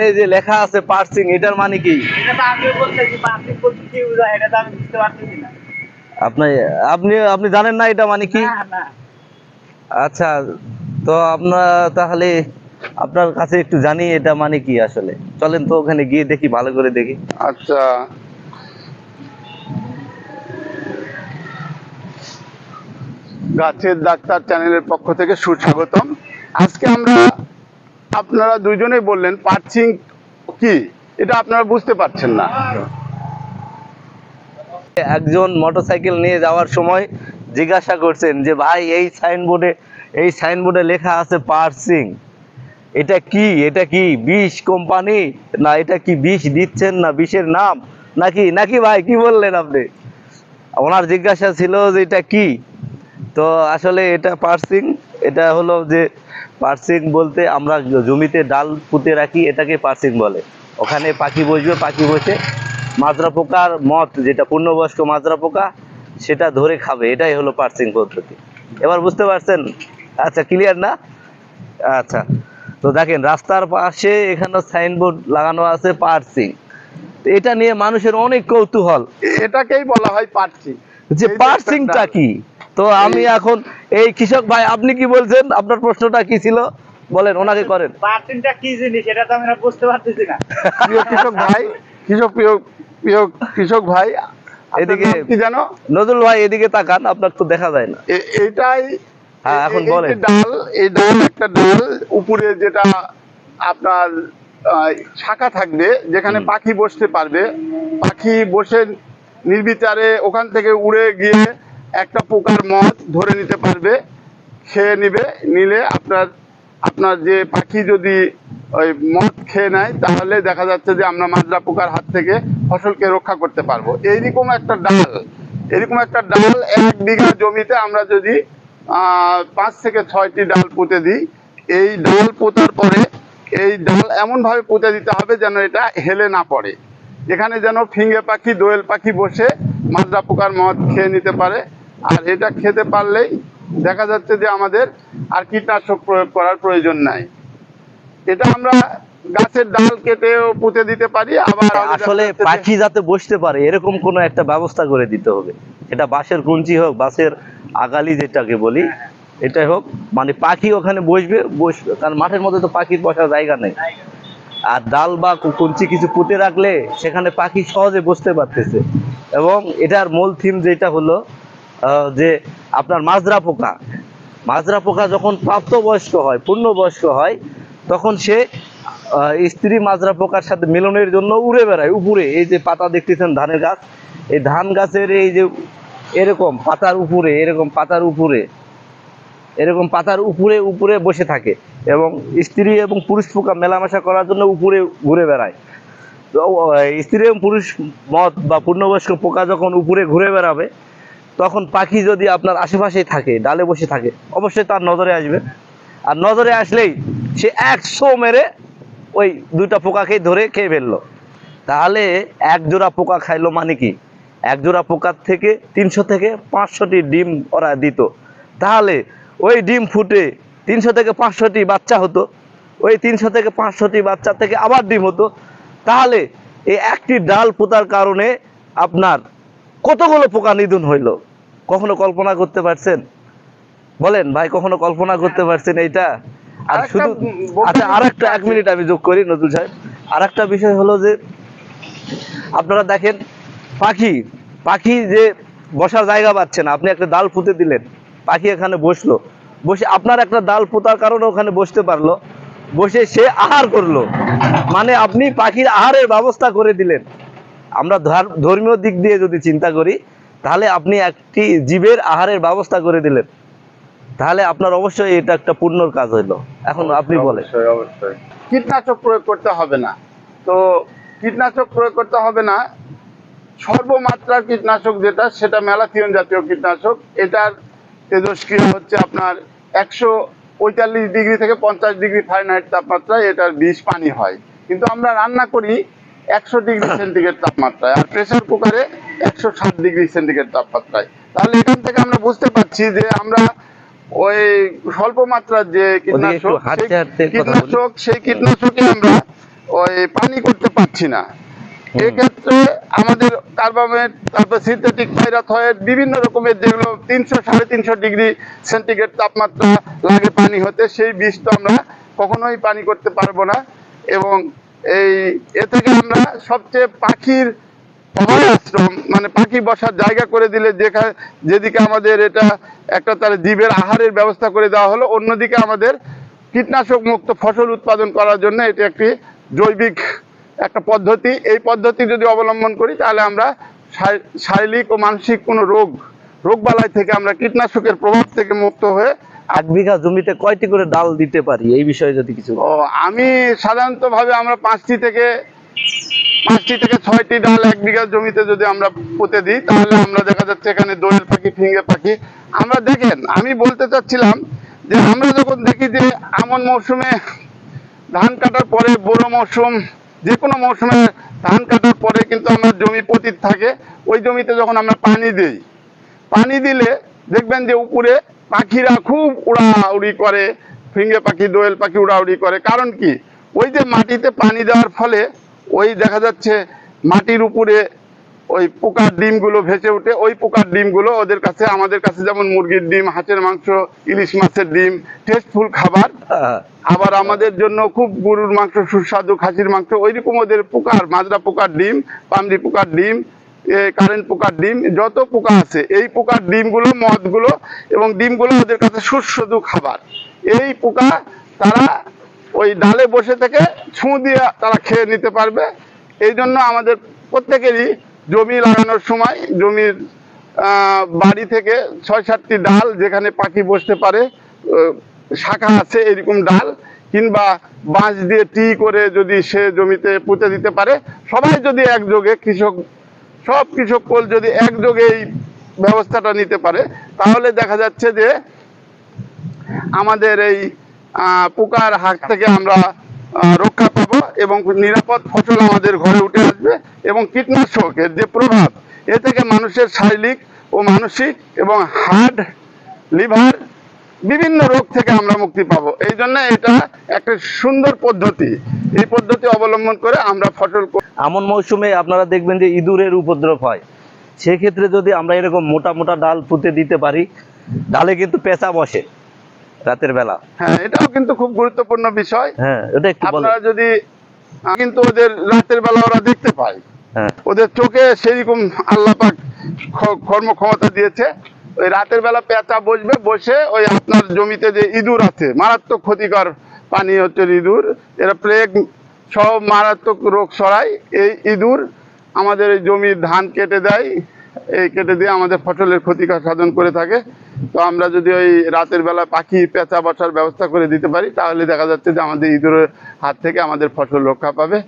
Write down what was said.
এই যে লেখা আছে পার্সিং এটার মানে কি? আপনি আপনি আপনি জানেন না এটা মানে কি? না না। আচ্ছা তো আপনার তাহলে আপনার কাছে একটু জানি এটা মানে কি আসলে। চলেন তো ওখানে গিয়ে দেখি ভালো করে দেখি। আচ্ছা। গাছের ডাক্তার চ্যানেলের পক্ষ থেকে সুস্বাগতম। আজকে আমরা আপনারা দুইজনেই বললেন পার্চিং কি? এটা আপনারা বুঝতে পারছেন না। একজন মোটরসাইকেল নিয়ে যাওয়ার সময় জিজ্ঞাসা করছেন যে, ভাই, এই সাইনবোর্ডে এই সাইনবোর্ডে লেখা আছে পার্সিং এটা কি? এটা কি বিষ কোম্পানি? না, এটা কি বিষ দিচ্ছেন না বিষের নাম? নাকি নাকি ভাই, কি বললেন আপনি? ওনার জিজ্ঞাসা ছিল যে, এটা কি? তো আসলে এটা পার্সিং এটা হলো যে পার্সিং বলতে আমরা জমিতে ডাল পুঁতে রাখি এটাকে পার্সিং বলে। ওখানে পাখি বসবে পাখি বসে মাজরা পোকার মত যেটা পূর্ণবয়স্ক মাজরা পোকা সেটা ধরে খাবে। এটাই হলো পার্সিং পদ্ধতি। এবার বুঝতে পারছেন? আচ্ছা ক্লিয়ার না? আচ্ছা তো দেখেন রাস্তার পাশে এখানে সাইনবোর্ড লাগানো আছে পার্সিং। এটা নিয়ে মানুষের অনেক কৌতূহল। এটাকেই বলা হয় এই যে পার্সিংটা কি? তো আমি এখন এই কৃষক ভাই আপনি কি বলছেন? আপনার প্রশ্নটা কি ছিল? বলেন ওনাকে করেন। পার্সিংটা কি জিনিস এটা তো আমি বুঝতে পারতেছি না। প্রিয় কৃষক ভাই কৃষক প্রিয় প্রিয় কৃষক ভাই এদিকে- কি জানো নজরুল ভাই এদিকে তাকান আপনার তো দেখা যায় না। এইটাই হ্যাঁ, এখন বলেন। ডাল এই ডাল একটা ডাল উপরে যেটা আপনার শাখা থাকবে যেখানে পাখি বসতে পারবে। পাখি বসে নির্বিচারে ওখান থেকে উড়ে গিয়ে একটা পোকার মদ ধরে নিতে পারবে, খেয়ে নিবে, নিলে আপনার আপনার যে পাখি যদি ওই মদ খেয়ে নেয়, তাহলে দেখা যাচ্ছে যে আমরা মাজরা পোকার হাত থেকে ফসলকে রক্ষা করতে পারব। এইরকম একটা ডাল, এরকম একটা ডাল এক বিঘা জমিতে আমরা যদি পাঁচ থেকে ছয়টি ডাল পুঁতে দিই, এই ডাল পোতার পরে এই ডাল এমনভাবে পুঁতে দিতে হবে যেন এটা হেলে না পড়ে। এখানে যেন ফিঙ্গে পাখি, দোয়েল পাখি বসে মাজরা পোকার মদ খেয়ে নিতে পারে। আর এটা খেতে পারলেই দেখা যাচ্ছে যে আমাদের আর কীটনাশক প্রয়োগ করার প্রয়োজন নাই। এটা আমরা গাছের ডাল কেটেও পুঁতে দিতে পারি আবার আসলে দেখা যাচ্ছে যে- পাখি যাতে বসতে পারে এরকম কোনো একটা ব্যবস্থা করে দিতে হবে। এটা বাঁশের কুঞ্চি হোক বাঁশের আগালি যেটাকে বলি এটাই হোক। মানে পাখি ওখানে বসবে বসবে কারণ মাঠের মধ্যে তো পাখির বসার জায়গা নেই। আর ডাল বা কুঞ্চি কিছু পুঁতে রাখলে সেখানে পাখি সহজে বসতে পারতেছে। এবং এটার মূল থিম যেটা হলো যে আপনার মাজরা পোকা মাজরা পোকা যখন প্রাপ্তবয়স্ক হয়, পূর্ণবয়স্ক হয়, তখন সে স্ত্রী মাজরা পোকার সাথে মিলনের জন্য উড়ে বেড়ায়, উপরে। এই যে পাতা দেখতেছেন ধানের গাছ, এই ধান গাছের এই যে এরকম পাতার উপরে, এরকম পাতার উপরে, এরকম পাতার উপরে উপরে বসে থাকে এবং স্ত্রী এবং পুরুষ পোকা মেলামেশা করার জন্য উপরে ঘুরে বেড়ায়। স্ত্রী এবং পুরুষ মদ বা পূর্ণবয়স্ক পোকা যখন উপরে ঘুরে বেড়াবে তখন পাখি যদি আপনার আশেপাশেই থাকে, ডালে বসে থাকে, অবশ্যই তার নজরে আসবে। আর নজরে আসলেই সে একশো মেরে ওই দুইটা পোকাকেই ধরে খেয়ে ফেলল। তাহলে এক জোড়া পোকা খাইলো মানে কি? এক জোড়া পোকার থেকে তিনশো থেকে পাঁচশোটি ডিম ওরা দিত। তাহলে ওই ডিম ফুটে তিনশো থেকে পাঁচশোটি বাচ্চা হতো। ওই তিনশো থেকে পাঁচশোটি বাচ্চা থেকে আবার ডিম হতো। তাহলে এই একটি ডাল পোতার কারণে আপনার কতগুলো পোকা নিধন হইল? কখনো কল্পনা করতে পারছেন? বলেন ভাই কখনো কল্পনা করতে পারছেন এইটা? আর শুধু আচ্ছা আর একটা এক মিনিট আমি যোগ করি নজরুল সাহেব। আর একটা বিষয় হলো যে আপনারা দেখেন পাখি পাখি যে বসার জায়গা পাচ্ছে না আপনি একটা ডাল পুঁতে দিলেন পাখি এখানে বসল। বসে আপনার একটা ডাল পোতার কারণে ওখানে বসতে পারল। বসে সে আহার করল। মানে আপনি পাখির আহারের ব্যবস্থা করে দিলেন। আমরা ধর- ধর্মীয় দিক দিয়ে যদি চিন্তা করি তাহলে আপনি একটি জীবের আহারের ব্যবস্থা করে দিলেন। তাহলে আপনার অবশ্যই এটা একটা পুণ্যর কাজ হইল। এখন আপনি বলেন। অবশ্যই অবশ্যই। কীটনাশক প্রয়োগ করতে হবে না। তো কীটনাশক প্রয়োগ করতে হবে না। সর্বমাত্রার কীটনাশক যেটা সেটা ম্যালাথিয়ন জাতীয় কীটনাশক। এটার তেজস্ক্রিয় হচ্ছে আপনার একশো পঁয়তাল্লিশ ডিগ্রি থেকে পঞ্চাশ ডিগ্রি ফারেনহাইট তাপমাত্রায় এটার বিষ পানি হয়। কিন্তু আমরা রান্না করি একশো ডিগ্রি সেন্টিগ্রেড তাপমাত্রায় আর প্রেসার কুকারে একশো ষাট ডিগ্রি সেন্টিগ্রেড তাপমাত্রায়। তাহলে এখান থেকে আমরা বুঝতে পারছি যে আমরা ওই স্বল্প মাত্রার যে কীটনাশক। কীটনাশক সেই কীটনাশকে আমরা ওই পানি করতে পারছি না। এক্ষেত্রে আমাদের কার্বামেট তারপর সিনথেটিক পাইরাথয়েড বিভিন্ন রকমের যেগুলো তিনশো সাড়ে তিনশো ডিগ্রি সেন্টিগ্রেড তাপমাত্রা লাগে পানি হতে সেই বিষ তো আমরা কখনোই পানি করতে পারব না। এবং এই, এ থেকে আমরা সবচেয়ে পাখির অভয় আশ্রম মানে পাখি বসার জায়গা করে দিলে যেখানে যেদিকে আমাদের এটা একটা তার জীবের আহারের ব্যবস্থা করে দেওয়া হলো, অন্যদিকে আমাদের কীটনাশক মুক্ত ফসল উৎপাদন করার জন্য এটি একটি জৈবিক একটা পদ্ধতি। এই পদ্ধতি যদি অবলম্বন করি, তাহলে আমরা শারী- শারীরিক ও মানসিক কোনো রোগ, রোগবালাই থেকে আমরা কীটনাশকের প্রভাব থেকে মুক্ত হয়ে এক বিঘা জমিতে কয়টি করে ডাল দিতে পারি? এই বিষয়ে যদি কিছু ও, আমি সাধারণত ভাবে আমরা পাঁচটি থেকে পাঁচটি থেকে ছয়টি ডাল এক বিঘা জমিতে যদি আমরা পুঁতে দিই, তাহলে আমরা দেখা যাচ্ছে এখানে দোয়েল পাখি, ফিঙ্গে পাখি। আমরা দেখেন, আমি বলতে চাচ্ছিলাম যে আমরা যখন দেখি যে আমন মৌসুমে ধান কাটার পরে বড় মৌসুম, যে কোনো মৌসুমে ধান কাটার পরে কিন্তু আমার জমি পতিত থাকে। ওই জমিতে যখন আমরা পানি দিই, পানি দিলে দেখবেন যে উপরে পাখিরা খুব উড়াউড়ি করে, ফিঙ্গে পাখি, দোয়েল পাখি উড়াউড়ি করে। কারণ কি? ওই যে মাটিতে পানি দেওয়ার ফলে ওই দেখা যাচ্ছে মাটির উপরে ওই পোকার ডিমগুলো ভেসে ওঠে। ওই পোকার ডিমগুলো ওদের কাছে, আমাদের কাছে যেমন মুরগির ডিম, হাঁসের মাংস, ইলিশ মাছের ডিম টেস্টফুল খাবার। আবার আমাদের জন্য খুব গরুর মাংস, সুস্বাদু খাসির মাংস, ওইরকম ওদের পোকার, মাজরা পোকার ডিম, পামরি পোকার ডিম কারেন্ট পোকার ডিম, যত পোকা আছে, এই পোকার ডিমগুলো, মদগুলো এবং ডিমগুলো ওদের কাছে সুস্বাদু খাবার। এই পোকা তারা ওই ডালে বসে থেকে ছুঁ দিয়ে তারা খেয়ে নিতে পারবে। এই জন্য আমাদের প্রত্যেকেরই জমি লাগানোর সময়, জমির বাড়ি থেকে ছয় সাতটি ডাল যেখানে পাখি বসতে পারে শাখা আছে এরকম ডাল, কিংবা বাঁশ দিয়ে টি করে যদি সে জমিতে পুঁতে দিতে পারে, সবাই যদি একযোগে কৃষক সব কৃষক কোল যদি একযোগে এই ব্যবস্থাটা নিতে পারে, তাহলে দেখা যাচ্ছে যে আমাদের এই পোকার হাত থেকে আমরা রক্ষা পাবো এবং নিরাপদ ফসল আমাদের ঘরে উঠে আসবে এবং কীটনাশকের যে প্রভাব, এ থেকে মানুষের শারীরিক ও মানসিক এবং হার্ট লিভার, বিভিন্ন রোগ থেকে আমরা মুক্তি পাবো এই জন্য এটা একটা সুন্দর পদ্ধতি এই পদ্ধতি অবলম্বন করে আমরা ফসল। এমন মৌসুমে আপনারা দেখবেন যে ইঁদুরের উপদ্রব হয়। সেক্ষেত্রে যদি আমরা এরকম মোটা মোটা ডাল পুঁতে দিতে পারি ডালে কিন্তু পেঁচা বসে রাতের বেলা। হ্যাঁ এটাও কিন্তু খুব গুরুত্বপূর্ণ বিষয়। হ্যাঁ এটা একটু আপনারা যদি কিন্তু ওদের রাতের বেলা ওরা দেখতে পায়। হ্যাঁ। ওদের চোখে সেরকম আল্লাপাক কর্মক্ষমতা দিয়েছে। ওই রাতের বেলা পেঁচা বসবে বসে ওই আপনার জমিতে যে ইঁদুর আছে মারাত্মক ক্ষতিকর পানি হচ্ছে ইঁদুর এরা প্লেগ সব মারাত্মক রোগ ছড়ায়। এই ইঁদুর আমাদের এই জমির ধান কেটে দেয়, এই কেটে দিয়ে আমাদের ফসলের ক্ষতিকর সাধন করে থাকে। তো আমরা যদি ওই রাতের বেলা পাখি পেঁচা বসার ব্যবস্থা করে দিতে পারি, তাহলে দেখা যাচ্ছে যে আমাদের ইঁদুরের হাত থেকে আমাদের ফসল রক্ষা পাবে।